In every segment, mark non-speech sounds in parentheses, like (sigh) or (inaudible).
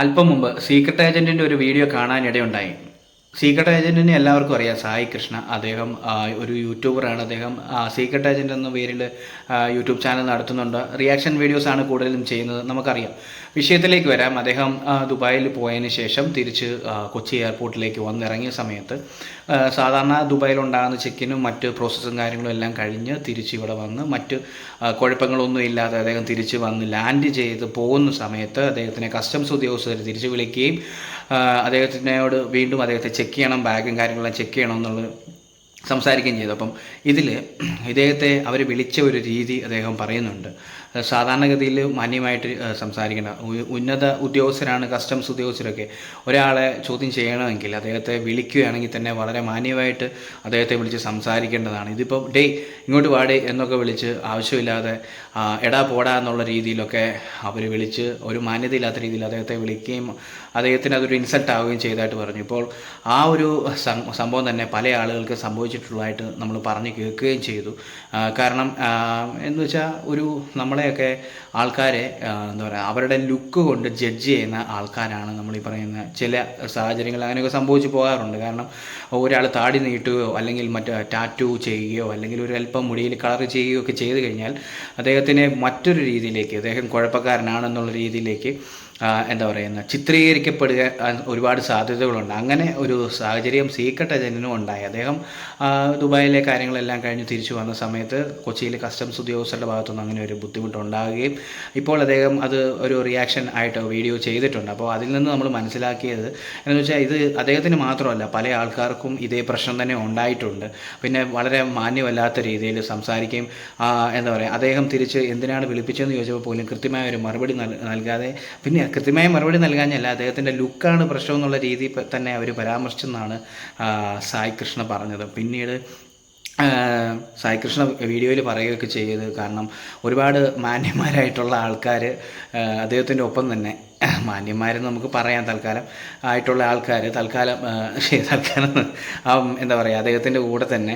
അല്പം മുമ്പ് സീക്രട്ട് ഏജന്റിന്റെ ഒരു വീഡിയോ കാണാനിടയുണ്ടായി. സീക്രട്ട് ഏജന്റിനെ എല്ലാവർക്കും അറിയാം. സായി കൃഷ്ണ അദ്ദേഹം ഒരു യൂട്യൂബറാണ് അദ്ദേഹം സീക്രട്ട് ഏജന്റ് എന്ന പേരിൽ യൂട്യൂബ് ചാനൽ നടത്തുന്നുണ്ട്. റിയാക്ഷൻ വീഡിയോസാണ് കൂടുതലും ചെയ്യുന്നത്. നമുക്കറിയാം. വിഷയത്തിലേക്ക് വരാം. അദ്ദേഹം ദുബായിൽ പോയതിന് ശേഷം തിരിച്ച് കൊച്ചി എയർപോർട്ടിലേക്ക് വന്നിറങ്ങിയ സമയത്ത് സാധാരണ ദുബായിൽ ഉണ്ടാകുന്ന ചെക്കിനും മറ്റ് പ്രോസസ്സും കാര്യങ്ങളും എല്ലാം കഴിഞ്ഞ് തിരിച്ച് ഇവിടെ വന്ന് മറ്റ് കുഴപ്പങ്ങളൊന്നും ഇല്ലാതെ അദ്ദേഹം തിരിച്ച് വന്ന് ലാൻഡ് ചെയ്ത് പോകുന്ന സമയത്ത് അദ്ദേഹത്തിനെ കസ്റ്റംസ് ഉദ്യോഗസ്ഥർ തിരിച്ച് വിളിക്കുകയും അദ്ദേഹത്തിനോട് വീണ്ടും അദ്ദേഹത്തെ ചെക്ക് ചെയ്യണം ബാഗും കാര്യങ്ങളെല്ലാം ചെക്ക് ചെയ്യണം എന്നുള്ളത് സംസാരിക്കുകയും ചെയ്തു. അപ്പം ഇതിൽ ഇദ്ദേഹത്തെ അവർ വിളിച്ച ഒരു രീതി അദ്ദേഹം പറയുന്നുണ്ട്. സാധാരണഗതിയിൽ മാന്യമായിട്ട് സംസാരിക്കണം ഉന്നത ഉദ്യോഗസ്ഥരാണ് കസ്റ്റംസ് ഉദ്യോഗസ്ഥരൊക്കെ. ഒരാളെ ചോദ്യം ചെയ്യണമെങ്കിൽ അദ്ദേഹത്തെ വിളിക്കുകയാണെങ്കിൽ തന്നെ വളരെ മാന്യമായിട്ട് അദ്ദേഹത്തെ വിളിച്ച് സംസാരിക്കേണ്ടതാണ്. ഇതിപ്പോൾ ഡേ ഇങ്ങോട്ട് വാടി എന്നൊക്കെ വിളിച്ച് ആവശ്യമില്ലാതെ എടാ പോടാ എന്നുള്ള രീതിയിലൊക്കെ അവർ വിളിച്ച് ഒരു മാന്യതയില്ലാത്ത രീതിയിൽ അദ്ദേഹത്തെ വിളിക്കുകയും അദ്ദേഹത്തിന് അതൊരു ഇൻസൾട്ട് ആവുകയും ചെയ്തതായിട്ട് പറഞ്ഞു. ഇപ്പോൾ ആ ഒരു സംഭവം തന്നെ പല ആളുകൾക്ക് സംഭവിച്ചിട്ടുള്ളതായിട്ട് നമ്മൾ പറഞ്ഞു കേൾക്കുകയും ചെയ്തു. കാരണം എന്ന് വെച്ചാൽ ഒരു നമ്മളെയൊക്കെ ആൾക്കാരെ എന്താ പറയുക അവരുടെ ലുക്ക് കൊണ്ട് ജഡ്ജ് ചെയ്യുന്ന ആൾക്കാരാണ് നമ്മൾ ഈ പറയുന്ന ചില സാഹചര്യങ്ങൾ അങ്ങനെയൊക്കെ സംഭവിച്ചു പോകാറുണ്ട്. കാരണം ഒരാൾ താടി നീട്ടുകയോ അല്ലെങ്കിൽ മറ്റേ ടാറ്റു ചെയ്യുകയോ അല്ലെങ്കിൽ ഒരു അല്പം മുടിയിൽ കളർ ചെയ്യുകയോ ഒക്കെ ചെയ്തു കഴിഞ്ഞാൽ അദ്ദേഹത്തിനെ മറ്റൊരു രീതിയിലേക്ക് അദ്ദേഹം കുഴപ്പക്കാരനാണെന്നുള്ള രീതിയിലേക്ക് എന്താ പറയുന്ന ചിത്രീകരിക്കപ്പെടുക ഒരുപാട് സാധ്യതകളുണ്ട്. അങ്ങനെ ഒരു സാഹചര്യം സീക്രട്ട് ഏജന്റിനും ഉണ്ടായി. അദ്ദേഹം ദുബായിലെ കാര്യങ്ങളെല്ലാം കഴിഞ്ഞ് തിരിച്ചു വന്ന സമയത്ത് കൊച്ചിയിലെ കസ്റ്റംസ് ഉദ്യോഗസ്ഥരുടെ ഭാഗത്തുനിന്ന് അങ്ങനെ ഒരു ബുദ്ധിമുട്ടുണ്ടാകുകയും ഇപ്പോൾ അദ്ദേഹം അത് ഒരു റിയാക്ഷൻ ആയിട്ട് വീഡിയോ ചെയ്തിട്ടുണ്ട്. അപ്പോൾ അതിൽ നിന്ന് നമ്മൾ മനസ്സിലാക്കിയത് എന്ന് വെച്ചാൽ ഇത് അദ്ദേഹത്തിന് മാത്രമല്ല പല ആൾക്കാർക്കും ഇതേ പ്രശ്നം തന്നെ ഉണ്ടായിട്ടുണ്ട്. പിന്നെ വളരെ മാന്യമല്ലാത്ത രീതിയിൽ സംസാരിക്കുകയും എന്താ പറയുക അദ്ദേഹം തിരിച്ച് എന്തിനാണ് വിളിപ്പിച്ചതെന്ന് ചോദിച്ചപ്പോൾ പോലും കൃത്യമായ ഒരു മറുപടി നൽ- നൽകാതെ പിന്നെ കൃത്യമായ മറുപടി നൽകാഞ്ഞല്ല. അദ്ദേഹത്തിന്റെ ലുക്കാണ് പ്രശ്നം എന്നുള്ള രീതി തന്നെ അവർ പരാമർശിച്ചെന്നാണ് സായി കൃഷ്ണ പറഞ്ഞത്. പിന്നീട് ആ, സായി കൃഷ്ണ വീഡിയോയിൽ പറയുകയൊക്കെ ചെയ്ത് കാരണം ഒരുപാട് മാന്യന്മാരായിട്ടുള്ള ആൾക്കാർ അദ്ദേഹത്തിന്റെ ഒപ്പം തന്നെ മാന്യന്മാരെന്ന് നമുക്ക് പറയാം തൽക്കാലം ആയിട്ടുള്ള ആൾക്കാർ തൽക്കാലം തൽക്കാലം എന്താ പറയുക അദ്ദേഹത്തിന്റെ കൂടെ തന്നെ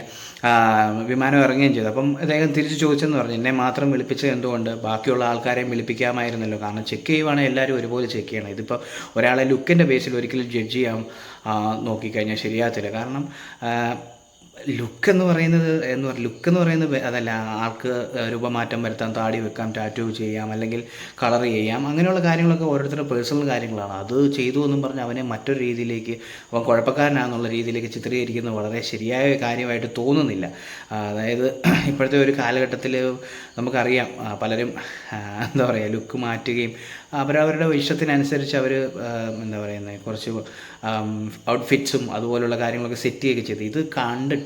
വിമാനം ഇറങ്ങുകയും ചെയ്തു. അപ്പം അദ്ദേഹം തിരിച്ചു ചോദിച്ചെന്ന് പറഞ്ഞു എന്നെ മാത്രം വിളിപ്പിച്ചത് എന്തുകൊണ്ട്? ബാക്കിയുള്ള ആൾക്കാരെയും വിളിപ്പിക്കാമായിരുന്നല്ലോ. കാരണം ചെക്ക് ചെയ്യുവാണെങ്കിൽ എല്ലാവരും ഒരുപോലെ ചെക്ക് ചെയ്യണം. ഇതിപ്പോൾ ഒരാളെ ലുക്കിന്റെ ബേസിൽ ഒരിക്കലും ജഡ്ജ് ചെയ്യാൻ നോക്കിക്കഴിഞ്ഞാൽ ശരിയാകത്തില്ല. കാരണം ലുക്ക് എന്ന് പറയുന്നത് എന്ന് പറ ലുക്ക് എന്ന് പറയുന്നത് അതല്ല ആൾക്ക് രൂപമാറ്റം വരുത്താൻ താടി വെക്കാം ടാറ്റു ചെയ്യാം അല്ലെങ്കിൽ കളർ ചെയ്യാം അങ്ങനെയുള്ള കാര്യങ്ങളൊക്കെ ഓരോരുത്തരുടെ പേഴ്സണൽ കാര്യങ്ങളാണ്. അത് ചെയ്തു എന്നും പറഞ്ഞ് അവനെ മറ്റൊരു രീതിയിലേക്ക് അവൻ കുഴപ്പക്കാരനാണെന്നുള്ള രീതിയിലേക്ക് ചിത്രീകരിക്കുന്നത് വളരെ ശരിയായ കാര്യമായിട്ട് തോന്നുന്നില്ല. അതായത് (clears throat) ഇപ്പോഴത്തെ ഒരു കാലഘട്ടത്തിൽ നമുക്കറിയാം പലരും എന്താ പറയുക ലുക്ക് മാറ്റുകയും അവരവരുടെ ഇഷ്ടത്തിനനുസരിച്ച് അവർ എന്താ പറയുന്നത് കുറച്ച് ഔട്ട്ഫിറ്റ്സും അതുപോലുള്ള കാര്യങ്ങളൊക്കെ സെറ്റ് ചെയ്യുകയൊക്കെ ചെയ്ത്. ഇത് കണ്ടിട്ട്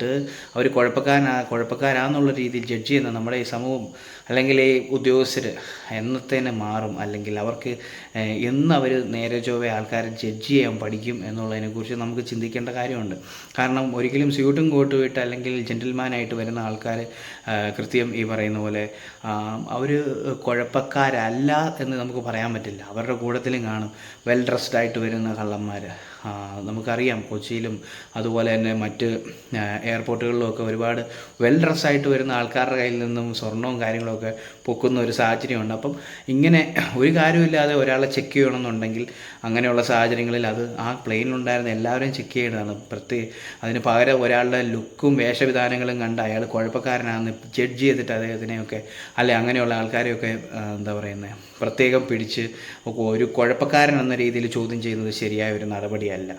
അവർ കുഴപ്പക്കാരനാ കുഴപ്പക്കാരാന്നുള്ള രീതിയിൽ ജഡ്ജ് ചെയ്യുന്ന നമ്മുടെ ഈ സമൂഹം അല്ലെങ്കിൽ ഈ ഉദ്യോഗസ്ഥർ എന്നത്തേനെ മാറും? അല്ലെങ്കിൽ അവർക്ക് എന്ന് അവർ നേരെ ചൊവ്വേ ആൾക്കാരെ ജഡ്ജ് ചെയ്യാൻ പഠിക്കും എന്നുള്ളതിനെക്കുറിച്ച് നമുക്ക് ചിന്തിക്കേണ്ട കാര്യമുണ്ട്. കാരണം ഒരിക്കലും സ്യൂട്ടും കോട്ടും ഇട്ട് അല്ലെങ്കിൽ ജെന്റിൽമാനായിട്ട് വരുന്ന ആൾക്കാർ കൃത്യം ഈ പറയുന്ന പോലെ അവർ കുഴപ്പക്കാരല്ല എന്ന് നമുക്ക് പറയാൻ പറ്റില്ല. അവരുടെ കൂട്ടത്തിലും കാണും. വെൽ ഡ്രസ്ഡ് ആയിട്ട് വരുന്ന കള്ളന്മാർ നമുക്കറിയാം കൊച്ചിയിലും അതുപോലെ തന്നെ മറ്റ് എയർപോർട്ടുകളിലുമൊക്കെ ഒരുപാട് വെൽ ഡ്രസ്സായിട്ട് വരുന്ന ആൾക്കാരുടെ കയ്യിൽ നിന്നും സ്വർണവും കാര്യങ്ങളൊക്കെ പൊക്കുന്ന ഒരു സാഹചര്യമുണ്ട്. അപ്പം ഇങ്ങനെ ഒരു കാര്യമില്ലാതെ ഒരാളെ ചെക്ക് ചെയ്യണമെന്നുണ്ടെങ്കിൽ അങ്ങനെയുള്ള സാഹചര്യങ്ങളിൽ അത് ആ പ്ലെയിനിലുണ്ടായിരുന്ന എല്ലാവരെയും ചെക്ക് ചെയ്യേണ്ടതാണ്. പ്രത്യേക അതിന് പകരം ഒരാളുടെ ലുക്കും വേഷവിധാനങ്ങളും കണ്ട് അയാൾ കുഴപ്പക്കാരനാണെന്ന് ജഡ്ജ് ചെയ്തിട്ട് അദ്ദേഹത്തിനെയൊക്കെ അല്ലെ അങ്ങനെയുള്ള ആൾക്കാരെയൊക്കെ എന്താ പറയുന്നത് പ്രത്യേകം പിടിച്ച് ഒരു കുഴപ്പക്കാരൻ എന്ന രീതിയിൽ ചോദ്യം ചെയ്യുന്നത് ശരിയായ ഒരു നടപടിയല്ല